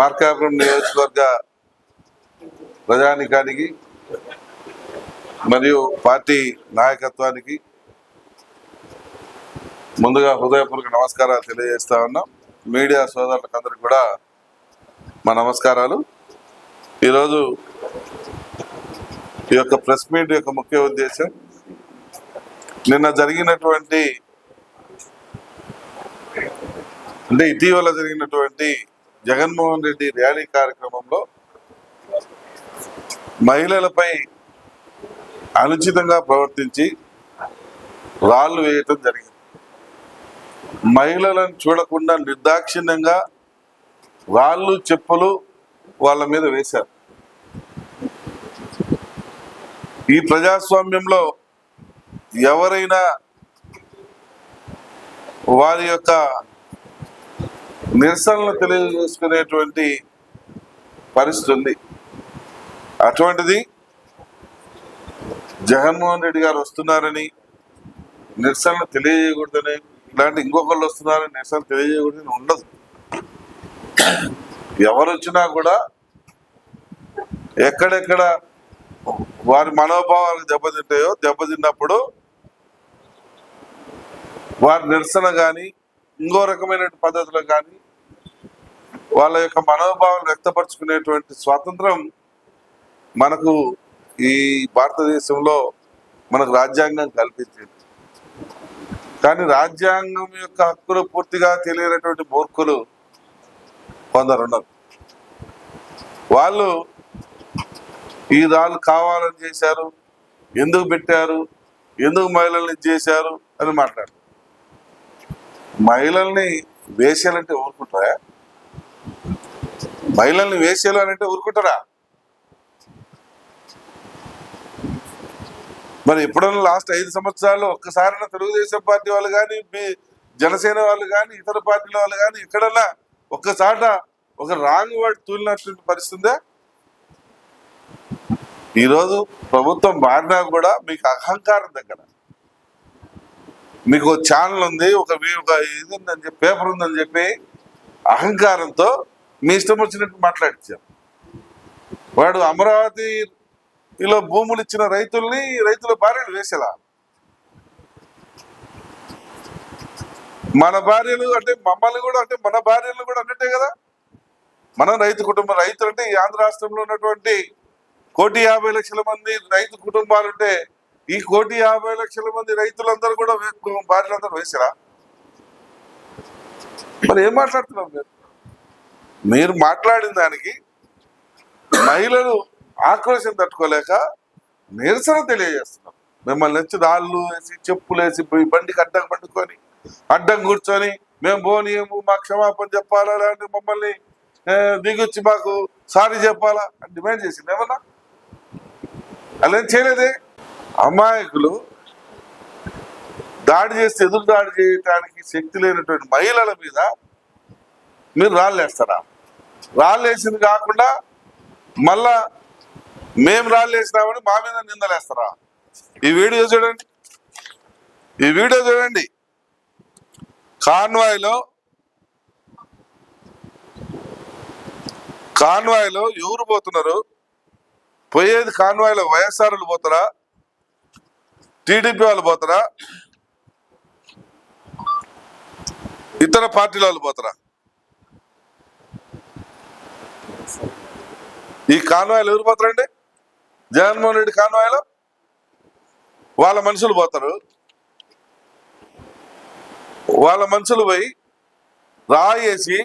మార్కాపురం నియోజకవర్గ ప్రజానికానికి మరియు పార్టీ నాయకత్వానికి ముందుగా హృదయపూర్వక నమస్కారాలు తెలియజేస్తా ఉన్నాం. మీడియా సోదరులకు అందరికి కూడా మా నమస్కారాలు. ఈరోజు ఈ యొక్క ప్రెస్ మీట్ యొక్క ముఖ్య ఉద్దేశం నిన్న జరిగినటువంటి అంటే ఇటీవల జరిగినటువంటి జగన్మోహన్ రెడ్డి ర్యాలీ కార్యక్రమంలో మహిళలపై అనుచితంగా ప్రవర్తించి రాళ్ళు వేయటం జరిగింది. మహిళలను చూడకుండా నిర్దాక్షిణ్యంగా రాళ్ళు చెప్పులు వాళ్ళ మీద వేశారు. ఈ ప్రజాస్వామ్యంలో ఎవరైనా వారి యొక్క నిరసనలు తెలియజేసుకునేటువంటి పరిస్థితి ఉంది. అటువంటిది జగన్మోహన్ రెడ్డి గారు వస్తున్నారని నిరసనలు తెలియజేయకూడదని ఇలాంటి ఇంకొకళ్ళు వస్తున్నారని నిరసన తెలియజేయకూడదని ఉండదు. ఎవరు వచ్చినా కూడా ఎక్కడెక్కడ వారి మనోభావాలు దెబ్బతింటాయో దెబ్బతిన్నప్పుడు వారి నిరసన కానీ ఇంకో రకమైన పద్ధతిలో కానీ వాళ్ళ యొక్క మనోభావాలు వ్యక్తపరచుకునేటువంటి స్వాతంత్రం మనకు ఈ భారతదేశంలో మనకు రాజ్యాంగం కల్పించింది. కానీ రాజ్యాంగం యొక్క హక్కులు పూర్తిగా తెలియనటువంటి మూర్ఖులు కొందరు ఉన్నారు వాళ్ళు ఈ రాళ్ళు కావాలని చేశారు ఎందుకు పెట్టారు ఎందుకు మహిళల్ని చేశారు అని మాట్లాడారు మహిళల్ని వేసేయాలంటే ఊరుకుంటారా మహిళల్ని వేసేయాలి అని అంటే ఊరుకుంటారా? మరి ఎప్పుడన్నా లాస్ట్ ఐదు సంవత్సరాలు ఒక్కసారైనా తెలుగుదేశం పార్టీ వాళ్ళు కానీ మీ జనసేన వాళ్ళు కానీ ఇతర పార్టీల వాళ్ళు కానీ ఎక్కడన్నా ఒక్కసాట ఒక రాంగ్ వర్డ్ తూలినటువంటి పరిస్థితుందా? ఈరోజు ప్రభుత్వం మారినా కూడా మీకు అహంకారం దగ్గర. మీకు ఛానల్ ఉంది ఒక ఒక ఇది ఉందని చెప్పి పేపర్ ఉందని చెప్పి అహంకారంతో మీ ఇష్టం వచ్చినట్టు మాట్లాడించాం వాడు అమరావతిలో భూములు ఇచ్చిన రైతుల్ని రైతుల భార్యలు వేసేలా. మన భార్యలు అంటే మమ్మల్ని కూడా అంటే మన భార్యలు కూడా అన్నట్టే కదా. మనం రైతు కుటుంబం రైతులు అంటే ఈ ఆంధ్ర రాష్ట్రంలో ఉన్నటువంటి కోటి యాభై లక్షల మంది రైతు కుటుంబాలు ఉంటే ఈ కోటి యాభై లక్షల మంది రైతులందరూ కూడా భార్యలందరూ వేసారా మరి ఏం మాట్లాడుతున్నాం మీరు మీరు మాట్లాడిన దానికి మహిళలు ఆక్రోశం తట్టుకోలేక నిరసన తెలియజేస్తున్నారు. మిమ్మల్ని వచ్చి రాళ్ళు వేసి చెప్పులు వేసి పోయి బండికి అడ్డం పండుకొని అడ్డం కూర్చొని మేము పోనీయము మా క్షమాపణ చెప్పాలా లేదంటే మమ్మల్ని దిగొచ్చి మాకు సారీ చెప్పాలా అని డిమాండ్ చేసింది ఏమన్నా అలా చేయలేదే? అమాయకులు దాడి చేస్తే ఎదురు దాడి చేయడానికి శక్తి లేనటువంటి మహిళల మీద మీరు రాళ్ళేస్తారా రాళ్ళేసింది కాకుండా మళ్ళా మేము రాళ్ళేసినామని మా మీద నిందలేస్తారా? ఈ వీడియో చూడండి. ఈ వీడియో చూడండి. కాన్వాయ్లో కాన్వాయ్లో ఎవరు పోతున్నారు? పోయేది కాన్వాయ్లో వైఎస్ఆర్లు పోతారా? టీడీపీ వాళ్ళు పోతారా? ఇతర పార్టీల వాళ్ళు పోతారా? ఈ కాన్వాయ్లు ఎవరు పోతారండి? జగన్మోహన్ రెడ్డి కాన్వాయ్లో వాళ్ళ మనుషులు పోతారు. వాళ్ళ మనుషులు పోయి రాయేసి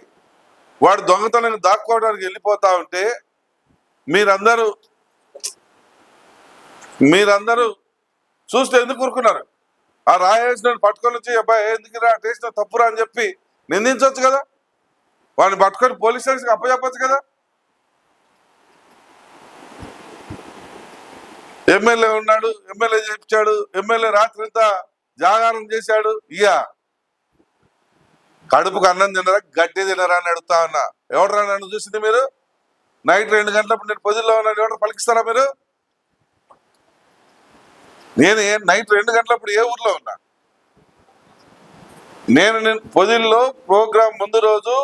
వాడు దొంగతనాన్ని దాక్కోవడానికి వెళ్ళిపోతా ఉంటే మీరందరూ మీరందరూ చూస్తే ఎందుకు కూరుకున్నారు ఆ రాయేసిన పట్టుకొని వచ్చి అబ్బాయి ఎందుకు రా టేసిన తప్పురా అని చెప్పి నిందించవచ్చు కదా? వాడిని పట్టుకొని పోలీస్ స్టేషన్కి అప్పచెప్పచ్చు కదా? ఎమ్మెల్యే ఉన్నాడు ఎమ్మెల్యే చెప్పించాడు ఎమ్మెల్యే రాత్రంతా జాగారం చేశాడు ఇయ్య. కడుపుకు అన్నం తినరా గడ్డి తినరా అని అడుగుతా ఉన్నా. ఎవడరా నన్ను చూసింది మీరు? నైట్ రెండు గంటలప్పుడు నేను పొదిల్లో ఉన్నాను ఎవరు పలికిస్తారా మీరు? నేను ఏ- నైట్ రెండు గంటలప్పుడు ఏ ఊర్లో ఉన్నా? నేను నేను పొదిల్లో ప్రోగ్రాం ముందు రోజు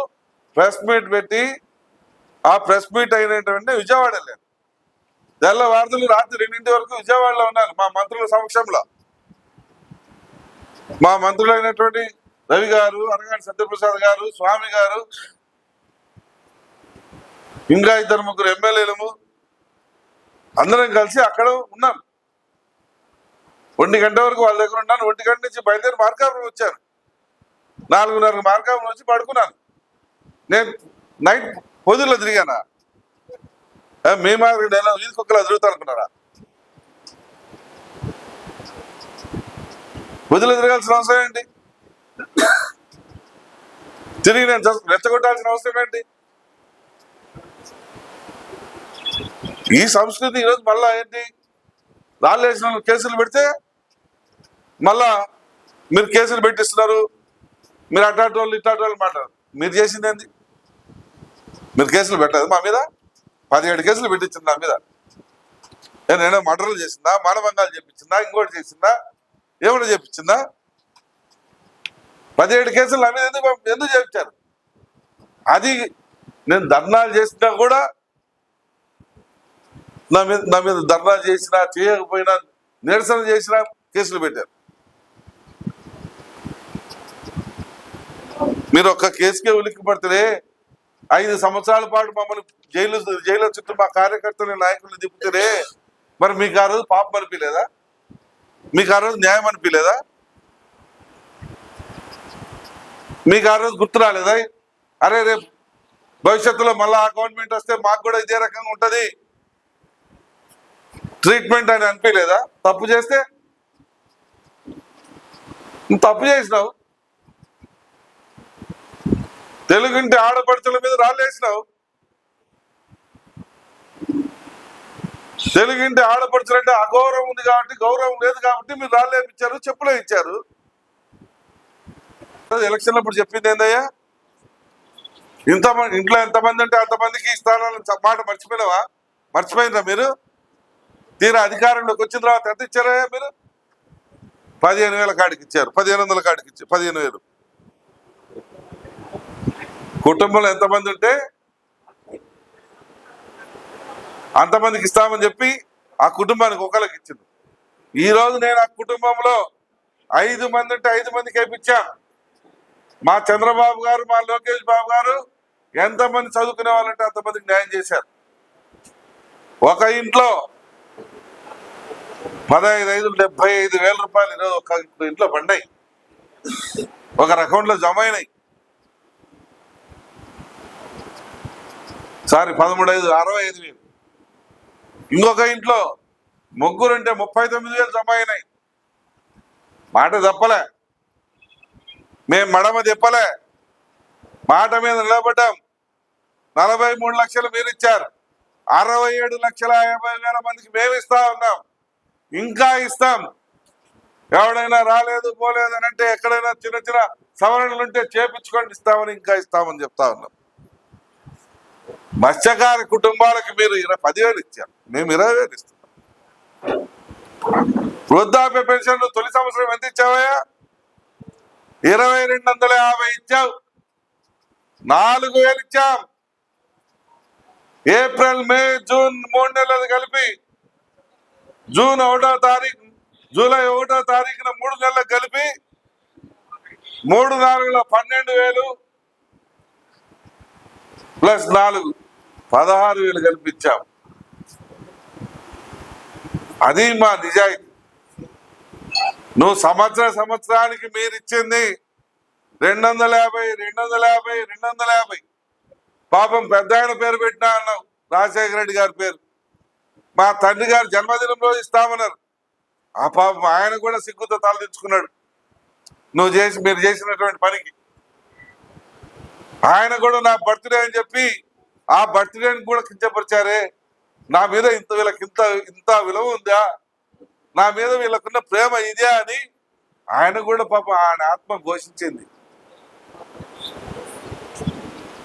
ప్రెస్ మీట్ పెట్టి ఆ ప్రెస్ మీట్ అయినటువంటి విజయవాడ వెళ్ళాను. తెల్లవారులు రాత్రి రెండింటి వరకు విజయవాడలో ఉన్నాను మా మంత్రుల సమక్షంలో. మా మంత్రులు అయినటువంటి రవి గారు అనగాని సత్యప్రసాద్ గారు స్వామి గారు ఇంకా ఇద్దరు ముగ్గురు ఎమ్మెల్యేలము అందరం కలిసి అక్కడ ఉన్నాం. ఒంటి గంట వరకు వాళ్ళ దగ్గర ఉన్నాను. ఒంటి గంట నుంచి బయలుదేరి మార్కాపురం వచ్చాను. నాలుగున్నర మార్కాపురం వచ్చి పడుకున్నాను. నేను నైట్ పొదుల్లో తిరిగానా? మేము మీ మాదిరి నేను వీధి కుక్కలా తిరుగుతా అనుకున్నారా పొద్దులో తిరగాల్సిన అవసరం ఏంటి? తిరిగి నేను రెచ్చగొట్టాల్సిన అవసరం ఏంటి? ఈ సంస్కృతి ఈరోజు మళ్ళా ఏంటి? రాళ్ళు వేసిన వాళ్ళు కేసులు పెడితే మళ్ళా మీరు కేసులు పెట్టిస్తున్నారు. మీరు అటాటి వాళ్ళు ఇటాటి వాళ్ళు మాట్లాడారు. మీరు చేసింది ఏంది? మీరు కేసులు పెట్టలేదు మా మీద? పదిహేడు కేసులు పెట్టించింది నా మీద. ఏ నేనే మర్డర్లు చేసిందా? మానభంగాలు చేపించిందా? ఇంకోటి చేసిందా? ఏమైనా చేపించిందా? పదిహేడు కేసులు నా మీద ఎందుకు ఎందుకు చేపించారు? అది నేను ధర్నాలు చేసినా కూడా నా మీద నా మీద ధర్నా చేసినా చేయకపోయినా నిరసన చేసినా కేసులు పెట్టారు. మీరు ఒక్క కేసుకే ఉలిక్కి పడితే ఐదు సంవత్సరాల పాటు మమ్మల్ని జైలు జైలు చుట్టూ మా కార్యకర్తలు నాయకులు తిప్పుతారే మరి మీకు ఆ రోజు పాపం అనిపించలేదా? మీకు ఆ రోజు న్యాయం అనిపించలేదా? మీకు ఆ రోజు గుర్తు రాలేదా? అరే రేపు భవిష్యత్తులో మళ్ళా ఆ గవర్నమెంట్ వస్తే మాకు కూడా ఇదే రకంగా ఉంటుంది. ట్రీట్మెంట్ అని అనిపించలేదా? తప్పు చేస్తే? నువ్వు తప్పు చేసినావు. తెలుగుంటి ఆడపడుచుల మీద రాళ్ళేసినావు. తెలుగింటి ఆడపడుచులంటే అగౌరవం ఉంది కాబట్టి గౌరవం లేదు కాబట్టి మీరు రాళ్ళేపించారు చెప్పులే ఇచ్చారు. ఎలక్షన్ అప్పుడు చెప్పింది ఏందయ్యా? ఇంత ఇంట్లో ఎంతమంది అంటే అంతమందికి స్థానాలను మాట మర్చిపోయినావా? మర్చిపోయిందా మీరు? తీరా అధికారంలోకి వచ్చిన తర్వాత ఎంత ఇచ్చారా మీరు? పదిహేను వేల కాడికి ఇచ్చారు పదిహేను వందల కాడికి ఇచ్చారు పదిహేను వేలు. కుటుంబంలో ఎంతమంది ఉంటే అంతమందికి ఇస్తామని చెప్పి ఆ కుటుంబానికి ఒకరికి ఇచ్చింది. ఈరోజు నేను ఆ కుటుంబంలో ఐదు మంది ఉంటే ఐదు మందికి వేయించా మా చంద్రబాబు గారు మా లోకేష్ బాబు గారు ఎంతమంది చదువుకునే వాళ్ళంటే అంతమందికి న్యాయం చేశారు. ఒక ఇంట్లో పదహైదు ఐదు డెబ్బై ఐదు వేల రూపాయలు ఈరోజు ఒక ఇంట్లో పండాయి ఒకరి అకౌంట్లో జమ అయినాయి. సారీ పదమూడు ఐదు అరవై ఐదు వేలు. ఇంకొక ఇంట్లో ముగ్గురుంటే ముప్పై తొమ్మిది వేలు జమ అయినాయి మాట చెప్పలే మేము మడమ తిప్పలే. మాట మీద నిలబడ్డాం. నలభై మూడు లక్షలు మీరు ఇచ్చారు అరవై ఏడు లక్షల యాభై వేల మందికి మేము ఇస్తా ఉన్నాం. ఇంకా ఇస్తాం. ఎవడైనా రాలేదు పోలేదు అని అంటే ఎక్కడైనా చిన్న చిన్న సవరణలు ఉంటే చేపించుకొని ఇస్తామని ఇంకా ఇస్తామని చెప్తా ఉన్నాం. మత్స్యకారి కుటుంబాలకు మీరు ఇరవై పదివేలు ఇచ్చారు. మేము ఇరవై వేలు ఇస్తున్నాం. వృద్ధాప్య పెన్షన్లు తొలి సంవత్సరం ఎంత ఇచ్చావయ్యా? ఇరవై రెండు వందల యాభై ఇచ్చావు. నాలుగు వేలు ఇచ్చాం. ఏప్రిల్ మే జూన్ మూడు నెలలు కలిపి జూన్ ఒకటో తారీఖు జూలై ఒకటో తారీఖున మూడు నెలలు కలిపి మూడు నాలుగులో పన్నెండు వేలు ప్లస్ నాలుగు. పదహారు వేలు కల్పించాం. అది మా నిజాయితీ. నువ్వు సంవత్సర సంవత్సరానికి మీరు ఇచ్చింది రెండు వందల యాభై రెండు వందల యాభై రెండు వందల యాభై పాపం పెద్ద ఆయన పేరు పెట్టినా అన్నావు రాజశేఖర రెడ్డి గారి పేరు. మా తండ్రి గారి జన్మదినం రోజు ఇస్తామన్నారు. ఆ పాపం ఆయన కూడా సిగ్గుతో తలదించుకున్నాడు నువ్వు చేసి మీరు చేసినటువంటి పనికి. ఆయన కూడా నా బర్త్డే అని చెప్పి ఆ బర్త్డేని కూడా కించపరిచారే. నా మీద ఇంత వీళ్ళకి ఇంత ఇంత విలువ ఉందా? నా మీద వీళ్ళకున్న ప్రేమ ఇదే అని ఆయన కూడా పాపం ఆయన ఆత్మ ఘోషించింది.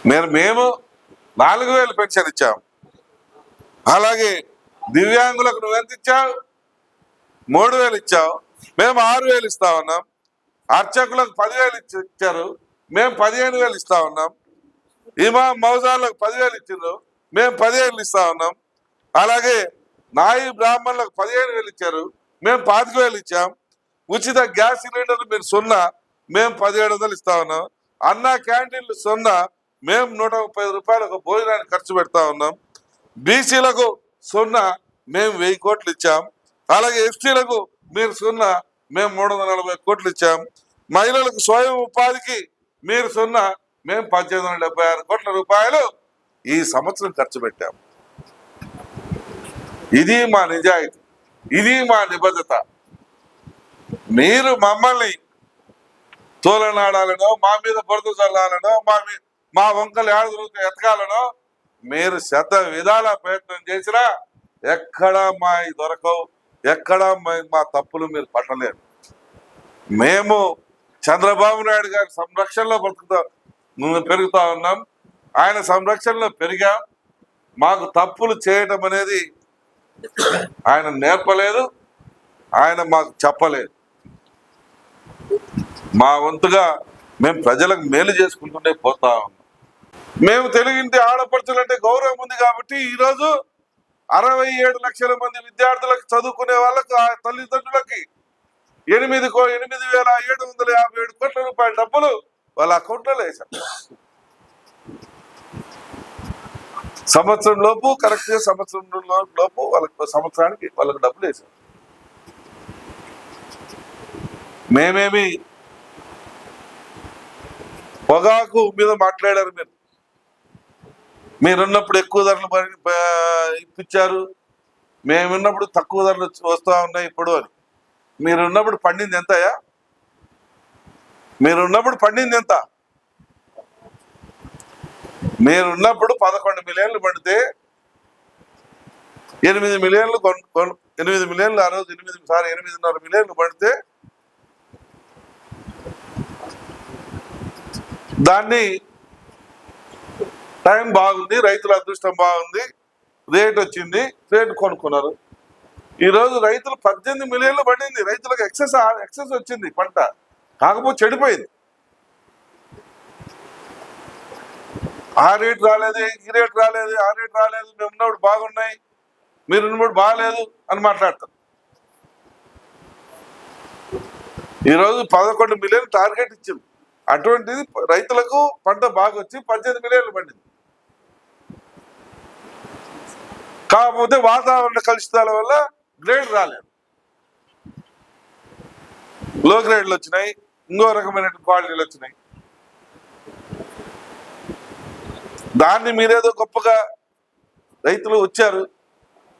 నేను మేము నాలుగు వేలు పెన్షన్ ఇచ్చాం. అలాగే దివ్యాంగులకు నువ్వెంత ఇచ్చావు? మూడు వేలు ఇచ్చావు. మేము ఆరు వేలు ఇస్తా ఉన్నాం. అర్చకులకు పదివేలు ఇచ్చి- ఇచ్చారు. మేము పదిహేను వేలు ఇస్తా ఉన్నాం. ఇమా మౌజాలకు పదివేలు ఇచ్చిండ్రు. మేము పదివేలు ఇస్తా ఉన్నాం. అలాగే నాయి బ్రాహ్మణులకు పదిహేను వేలు ఇచ్చారు. మేము పాతిక వేలు ఇచ్చాం. ఉచిత గ్యాస్ సిలిండర్లు మీరు సున్నా మేము పదిహేడు వందలు ఇస్తా ఉన్నాం. అన్న క్యాంటీన్లు సున్నా మేము నూట ముప్పై రూపాయలకు భోజనానికి ఖర్చు పెడతా ఉన్నాం. బీసీలకు సున్నా మేము వెయ్యి కోట్లు ఇచ్చాం. అలాగే ఎస్టీలకు మీరు సున్నా మేము మూడు వందల నలభై కోట్లు ఇచ్చాం. మహిళలకు స్వయం ఉపాధికి మీరు సున్నా మేము పద్దెనిమిది వందల డెబ్బై ఆరు కోట్ల రూపాయలు ఈ సంవత్సరం ఖర్చు పెట్టాము ఇది మా నిజాయితీ. ఇది మా నిబద్ధత. మీరు మమ్మల్ని తోలనాడాలనో మా మీద బురద చల్లాలనో మా మీ మా వంకలు ఏడాది ఎతకాలనో మీరు శత విధాల ప్రయత్నం చేసినా ఎక్కడా మా దొరకవు ఎక్కడా మా- మా తప్పులు మీరు పట్టలేరు. మేము చంద్రబాబు నాయుడు గారి సంరక్షణలో బ్రతుకుతాం. నువ్వు పెరుగుతా ఉన్నాం. ఆయన సంరక్షణలో పెరిగాం. మాకు తప్పులు చేయటం అనేది ఆయన నేర్పలేదు. ఆయన మాకు చెప్పలేదు. మా వంతుగా మేము ప్రజలకు మేలు చేసుకుంటుండే పోతా ఉన్నాం. మేము తెలుగింటి ఆడపడుచులంటే గౌరవం ఉంది కాబట్టి ఈరోజు అరవై ఏడు లక్షల మంది విద్యార్థులకు చదువుకునే వాళ్ళకు ఆ తల్లిదండ్రులకి ఎనిమిది కో ఎనిమిది వేల ఏడు వందల యాభై ఏడు కోట్ల రూపాయల డబ్బులు వాళ్ళ అకౌంట్లలో వేశారు. సంవత్సరం లోపు కరెక్ట్గా సంవత్సరం లోపు వాళ్ళకి సంవత్సరానికి వాళ్ళకి డబ్బులు వేశారు. మేమేమి పొగాకు మీద మాట్లాడారు మీరు. మీరున్నప్పుడు ఎక్కువ ధరలు ఇప్పించారు. మేమున్నప్పుడు తక్కువ ధరలు వస్తూ ఉన్నాయి ఇప్పుడు అని. మీరున్నప్పుడు పండింది ఎంతయా మీరున్నప్పుడు పండింది ఎంత? మీరున్నప్పుడు పదకొండు మిలియన్లు పండితే ఎనిమిది మిలియన్లు ఎనిమిది మిలియన్లు ఆ రోజు ఎనిమిది సారీ ఎనిమిదిన్నర మిలియన్లు పడితే దాన్ని టైం బాగుంది రైతుల అదృష్టం బాగుంది రేట్ వచ్చింది రేట్ కొనుక్కున్నారు. ఈరోజు రైతులు పద్దెనిమిది మిలియన్లు పడింది రైతులకు ఎక్సెస్ ఎక్సెస్ వచ్చింది పంట. కాకపోతే చెడిపోయింది. ఆ రేట్ రాలేదు ఈ రేట్ రాలేదు ఆ రేట్ రాలేదు మేము ఉన్నప్పుడు బాగున్నాయి మీరు ఉన్నప్పుడు బాగాలేదు అని మాట్లాడతారు. ఈరోజు పదకొండు మిలియన్ టార్గెట్ ఇచ్చింది. అటువంటిది రైతులకు పంట బాగా వచ్చి పద్దెనిమిది మిలియన్లు పండింది. కాకపోతే వాతావరణ కలుషితాల వల్ల గ్రేడ్ రాలేదు. లో గ్రేడ్లు వచ్చినాయి ఇంకో రకమైన క్వాలిటీలు వచ్చినాయి. దాన్ని మీరేదో గొప్పగా రైతులు వచ్చారు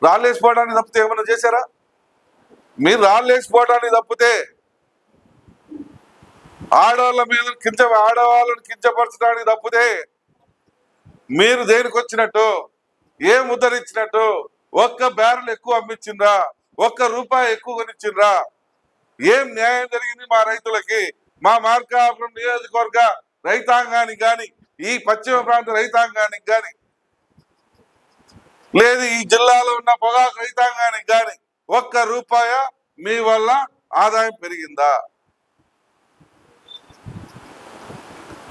రాళ్ళేసిపోవడానికి తప్పితే ఏమైనా చేశారా? మీరు రాళ్ళేసిపోవడానికి తప్పితే ఆడవాళ్ళ మీద కించ ఆడవాళ్ళని కించపరచడానికి తప్పితే మీరు దేనికి వచ్చినట్టు ఏ ముద్రనిచ్చినట్టు ఒక్క బ్యారెల్ ఎక్కువ అమ్మించిండ్రా ఒక్క రూపాయి ఎక్కువ కొనిచ్చిండ్రా ఏం న్యాయం జరిగింది మా రైతులకి? మా మార్కాపురం నియోజకవర్గ రైతాంగానికి కానీ ఈ పశ్చిమ ప్రాంత రైతాంగానికి కానీ లేదు ఈ జిల్లాలో ఉన్న పొగాకు రైతాంగానికి కానీ ఒక్క రూపాయ మీ వల్ల ఆదాయం పెరిగిందా?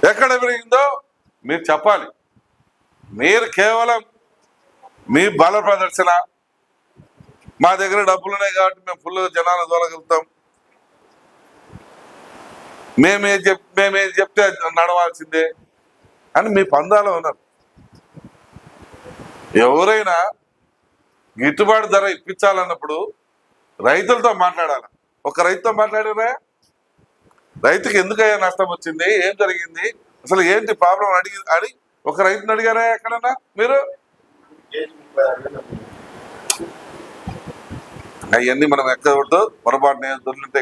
ఎక్కడ పెరిగిందో మీరు చెప్పాలి. మీరు కేవలం మీ బల ప్రదర్శన మా దగ్గర డబ్బులు ఉన్నాయి కాబట్టి మేము ఫుల్ జనాలు దొరగలుగుతాం మేమే చెప్ మేమే చెప్తే నడవాల్సిందే అని మీ పందాలో ఉన్నారు ఎవరైనా గిట్టుబాటు ధర ఇప్పించాలన్నప్పుడు రైతులతో మాట్లాడాలి? ఒక రైతుతో మాట్లాడారా? రైతుకి ఎందుకయ్యా నష్టం వచ్చింది? ఏం జరిగింది? అసలు ఏంటి ప్రాబ్లం అడిగి అని ఒక రైతుని అడిగారా ఎక్కడన్నా మీరు? అవన్నీ మనం ఎక్కకూడదు. పొరపాటు దొరికితే